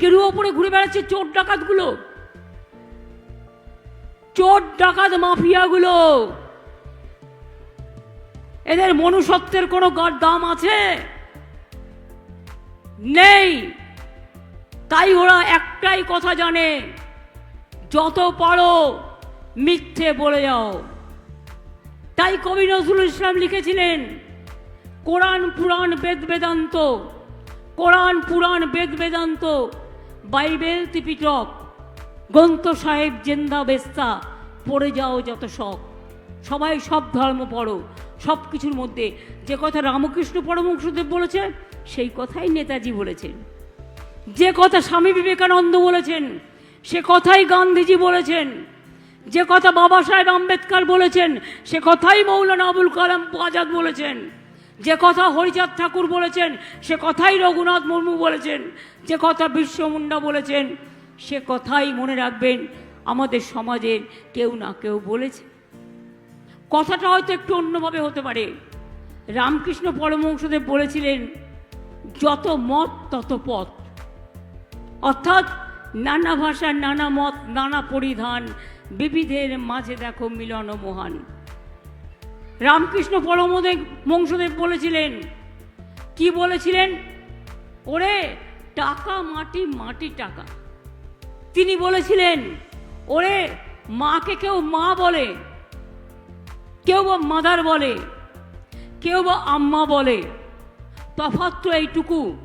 গেরুয়া পরে ঘুরে বেড়াচ্ছে চোর ডাকাতগুলো। চোর ডাকাত মাফিয়াগুলো। এদের মনুষ্যত্বের কোনো দাম আছে? নেই। তাই ওরা একটাই কথা জানে, যত পারো মিথ্যে বলে যাও। তাই কবি নজরুল ইসলাম লিখেছিলেন, কোরআন পুরাণ বেদ বেদান্ত, কোরআন পুরাণ বেদ বেদান্ত বাইবেল ত্রিপিটক গ্রন্থ সাহেব জেন্দা বেস্তা, পড়ে যাও যত শখ। সবাই সব ধর্ম পড়ো, সব কিছুর মধ্যে। যে কথা রামকৃষ্ণ পরমহংসদেব বলেছে সেই কথাই নেতাজি বলেছেন। যে কথা স্বামী বিবেকানন্দ বলেছেন, সে কথাই গান্ধীজি বলেছেন। যে কথা বাবা সাহেব আম্বেদকর বলেছেন, সে কথাই মৌলানা আবুল কালাম আজাদ বলেছেন। যে কথা হরিচাঁদ ঠাকুর বলেছেন, সে কথাই রঘুনাথ মুর্মু বলেছেন, যে কথা বিশ্ব মুন্ডা বলেছেন, সে কথাই মনে রাখবেন, আমাদের সমাজে কেউ না কেউ বলেছে। কথাটা হয়তো একটু অন্যভাবে হতে পারে। রামকৃষ্ণ পরমহংসদেব বলেছিলেন, যত মত, তত পথ। অর্থাৎ নানা ভাষার নানা মত, নানা পরিধান, বিবিধের মাঝে দেখো মিলন মহান। রামকৃষ্ণ পরমদেব বংশদেব বলেছিলেন। কি বলেছিলেন? ওরে, টাকা, মাটি মাটি, টাকা। তিনি বলেছিলেন, ওরে, মাকে কেউ মা বলে, কেউ বা মাদার বলে, কেউ বা আম্মা বলে। তফাৎ তো এইটুকু।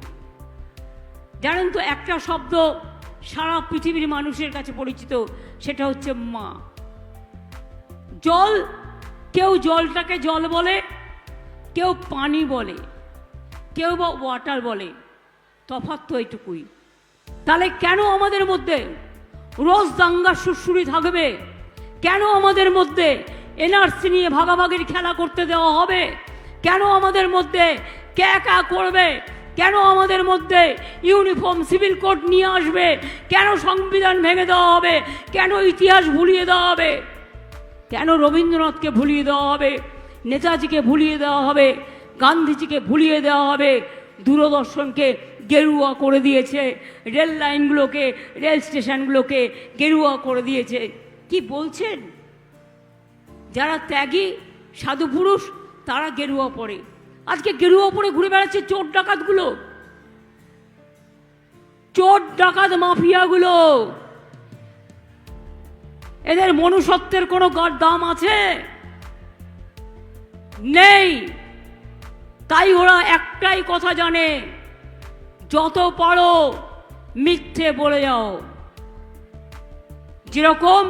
জানেন তো, একটা শব্দ সারা পৃথিবীর মানুষের কাছে পরিচিত, সেটা হচ্ছে মা। জল কেউ জলটাকে জল বলে, কেউ পানি বলে, কেউ বা ওয়াটার বলে, তফাৎ তো এইটুকুই। তাহলে কেন আমাদের মধ্যে রোজ দাঙ্গা সুরসুরি থাকবে? কেন আমাদের মধ্যে এনআরসি নিয়ে ভাগাভাগির খেলা করতে দেওয়া হবে? কেন আমাদের মধ্যে কে কা করবে? কেন আমাদের মধ্যে ইউনিফর্ম সিভিল কোড নিয়ে আসবে? কেন সংবিধান ভেঙে দেওয়া হবে? কেন ইতিহাস ভুলিয়ে দেওয়া হবে? কেন রবীন্দ্রনাথকে ভুলিয়ে দেওয়া হবে? নেতাজিকে ভুলিয়ে দেওয়া হবে? গান্ধীজিকে ভুলিয়ে দেওয়া হবে? দূরদর্শনকে গেরুয়া করে দিয়েছে। রেল লাইনগুলোকে, রেল স্টেশনগুলোকে গেরুয়া করে দিয়েছে। কি বলছেন? যারা ত্যাগী, সাধু পুরুষ, তারা গেরুয়া পরে। আজকে গেরুয়া পরে ঘুরে বেড়াচ্ছে চোর ডাকাতগুলো। চোর ডাকাত মাফিয়াগুলো। এদের মনুষ্যত্বের কোনো দাম আছে? নেই। তাই ওরা একটাই কথা জানে, যত পারো মিথ্যে বলে যাও। যেরকম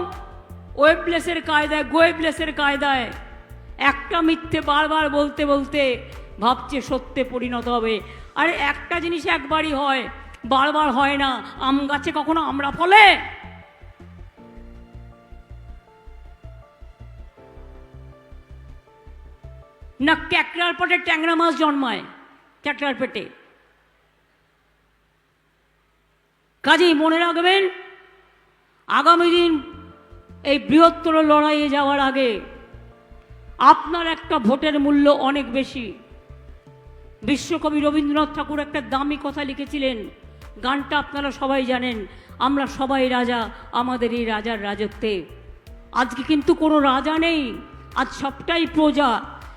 ওয়েবলেসের কায়দায়, গোয়েবলেসের কায়দায় একটা মিথ্যে বারবার বলতে বলতে ভাবছে সত্যে পরিণত হবে। আর একটা জিনিস একবারই হয়, বারবার হয় না। আম গাছে কখনো আমরা ফলে? না ক্যাকড়ার পেটে ট্যাংরা মাছ জন্মায়, ক্যাকড়ার পেটে। কাজেই মনে রাখবেন, আগামী দিন এই বৃহত্তর লড়াইয়ে যাওয়ার আগে আপনার একটা ভোটের মূল্য অনেক বেশি। বিশ্বকবি রবীন্দ্রনাথ ঠাকুর একটা দামি কথা লিখেছিলেন, গানটা আপনারা সবাই জানেন, আমরা সবাই রাজা, আমাদের এই রাজার রাজত্বে। আজকে কিন্তু কোনো রাজা নেই, আজ সবটাই প্রজা।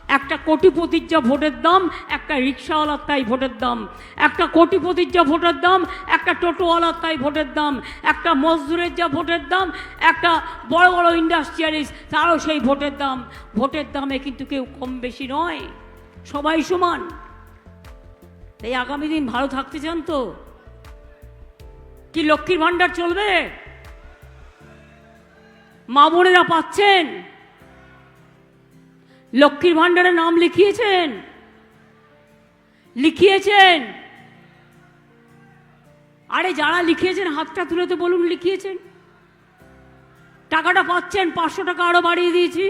একটা কোটিপতির যা ভোটের দাম, একটা রিক্সাওয়ালার তাই ভোটের দাম। একটা কোটিপতির যা ভোটের দাম, একটা টোটোওয়ালার তাই ভোটের দাম। একটা মজদুরের যা ভোটের দাম, একটা বড় বড় ইন্ডাস্ট্রিয়ালিস্ট, তারও সেই ভোটের দাম। ভোটের দামে কিন্তু কেউ কম বেশি নয়। সবাই সমান। তাই আগামী দিন ভালো থাকতে চান তো? কি লক্ষ্মীর ভাণ্ডার চলবে? মা বোনেরা পাচ্ছেন? লক্ষ্মীর ভাণ্ডারে নাম লিখিয়েছেন। লিখিয়েছেন। আরে যারা লিখিয়েছেন, হাতটা তুলে তো বলুন লিখিয়েছেন। টাকাটা পাচ্ছেন, পাঁচশো টাকা আরও বাড়িয়ে দিয়েছি।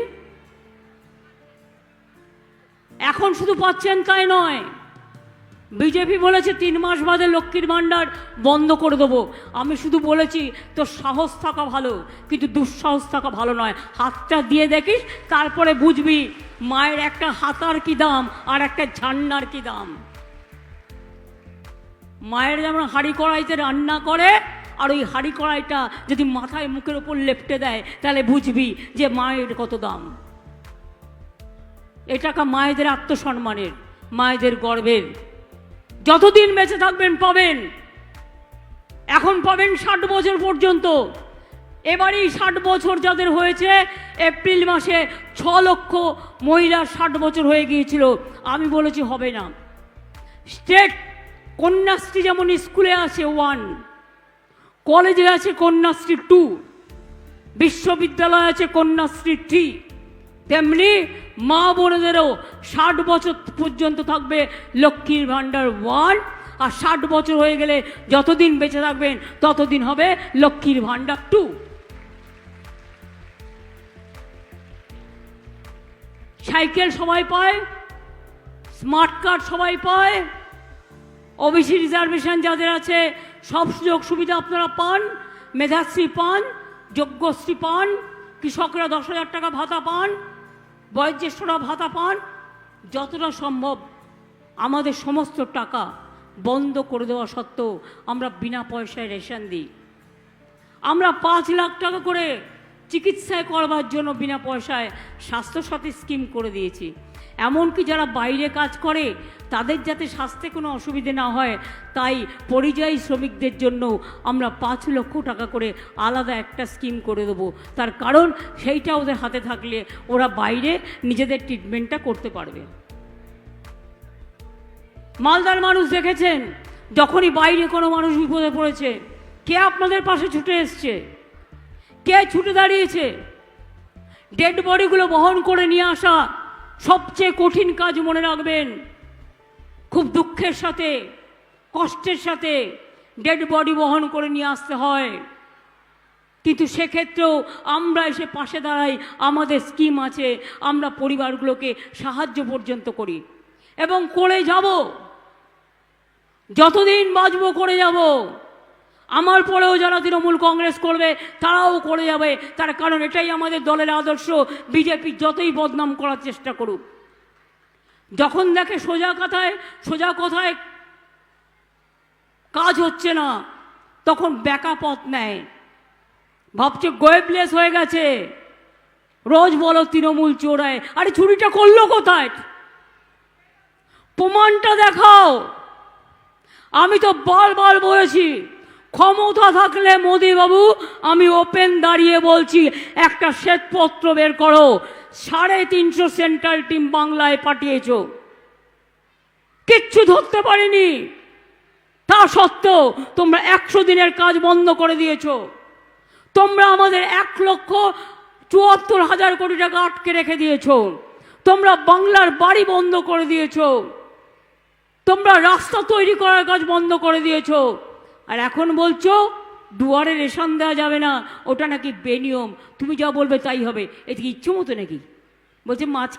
এখন শুধু পাচ্ছেন তাই নয় বিজেপি বলেছে তিন মাস বাদে লক্ষ্মীর ভাণ্ডার বন্ধ করে দেবো। আমি শুধু বলেছি, তোর সাহস থাকা ভালো, কিন্তু দুঃসাহস থাকা ভালো নয়। হাতটা দিয়ে দেখিস, তারপরে বুঝবি মায়ের একটা হাতার কি দাম আর একটা ঝান্নার কি দাম। মায়ের যেমন হাঁড়ি কড়াইতে রান্না করে, আর ওই হাঁড়ি কড়াইটা যদি মাথায় মুখের ওপর লেপটে দেয়, তাহলে বুঝবি যে মায়ের কত দাম। এ টাকা মায়েদের আত্মসম্মানের, মায়েদের গর্বের। যতদিন বেঁচে থাকবেন পাবেন। এখন পাবেন ষাট বছর পর্যন্ত। এবারেই ষাট বছর যাদের হয়েছে, এপ্রিল মাসে ছ লক্ষ মহিলার ষাট বছর হয়ে গিয়েছিল। আমি বলেছি হবে না। স্টেট কন্যাশ্রী যেমন স্কুলে আছে ওয়ান, কলেজে আছে কন্যাশ্রী টু, বিশ্ববিদ্যালয় আছে কন্যাশ্রী থ্রি। তেমনি মা বোনেদেরও ষাট বছর পর্যন্ত থাকবে লক্ষ্মীর ভাণ্ডার ওয়ান, আর ষাট বছর হয়ে গেলে যতদিন বেঁচে থাকবেন ততদিন হবে লক্ষ্মীর ভাণ্ডার টু। সাইকেল সবাই পায়, স্মার্ট কার্ড সবাই পায়, ওবিসি রিজার্ভেশন যাদের আছে, সব সুযোগ সুবিধা আপনারা পান, মেধাশ্রী পান যোগ্যশ্রী পান, কৃষকরা দশ হাজার টাকা ভাতা পান বয়োজ্যেষ্ঠরা ভাতা পান, যতটা সম্ভব আমাদের সমস্ত টাকা বন্ধ করে দেওয়া সত্ত্বেও আমরা বিনা পয়সায় রেশন দিই। আমরা পাঁচ লাখ টাকা করে চিকিৎসায় করবার জন্য বিনা পয়সায় স্বাস্থ্যসাথী স্কিম করে দিয়েছি। এমনকি যারা বাইরে কাজ করে, তাদের যাতে স্বাস্থ্যে কোনো অসুবিধে না হয়, তাই পরিযায়ী শ্রমিকদের জন্য আমরা পাঁচ লক্ষ টাকা করে আলাদা একটা স্কিম করে দেবো। তার কারণ সেইটা ওদের হাতে থাকলে ওরা বাইরে নিজেদের ট্রিটমেন্টটা করতে পারবে। মালদার মানুষ দেখেছেন, যখনই বাইরে কোনো মানুষ বিপদে পড়েছে, কে আপনাদের পাশে ছুটে এসছে? কে ছুটে দাঁড়িয়েছে? ডেড বডিগুলো বহন করে নিয়ে আসা সবচেয়ে কঠিন কাজ মনে রাখবেন। খুব দুঃখের সাথে, কষ্টের সাথে ডেড বডি বহন করে নিয়ে আসতে হয়। কিন্তু সেক্ষেত্রেও আমরা এসে পাশে দাঁড়াই, আমাদের স্কিম আছে, আমরা পরিবারগুলোকে সাহায্য পর্যন্ত করি। এবং করে যাব। যতদিন বাঁচবো, করে যাব। আমার পরেও যারা তৃণমূল কংগ্রেস করবে, তারাও করে যাবে। তার কারণ এটাই আমাদের দলের আদর্শ। বিজেপি যতই বদনাম করার চেষ্টা করুক। যখন দেখে সোজা কথায় সোজা কথায় কাজ হচ্ছে না, তখন ব্যাকা পথ নেয়। ভাবছে গোয়েবলেস হয়ে গেছে। রোজ বলো তৃণমূল চোরায়, আরে চুরিটা করল কোথায়? প্রমাণটা দেখাও। আমি তো বারবার বলেছি ক্ষমতা থাকলে মোদি বাবু আমি ওপেন দাঁড়িয়ে বলছি, একটা শ্বেতপত্র বের করো। সাড়ে তিনশো সেন্ট্রাল টিম বাংলায় পাঠিয়েছ। কিচ্ছু ধরতে পারিনি। তা সত্ত্বেও তোমরা একশো দিনের কাজ বন্ধ করে দিয়েছ। তোমরা আমাদের এক লক্ষ চুয়াত্তর হাজার কোটি টাকা আটকে রেখে দিয়েছ। তোমরা বাংলার বাড়ি বন্ধ করে দিয়েছ। তোমরা রাস্তা তৈরি করার কাজ বন্ধ করে দিয়েছ। আর এখন বলছো, দুয়ারে রেশন দেওয়া যাবে না, ওটা নাকি বেনিয়ম। তুমি যা বলবে তাই হবে। এদিকে ইচ্ছে মতো নাকি? বলছে মাছ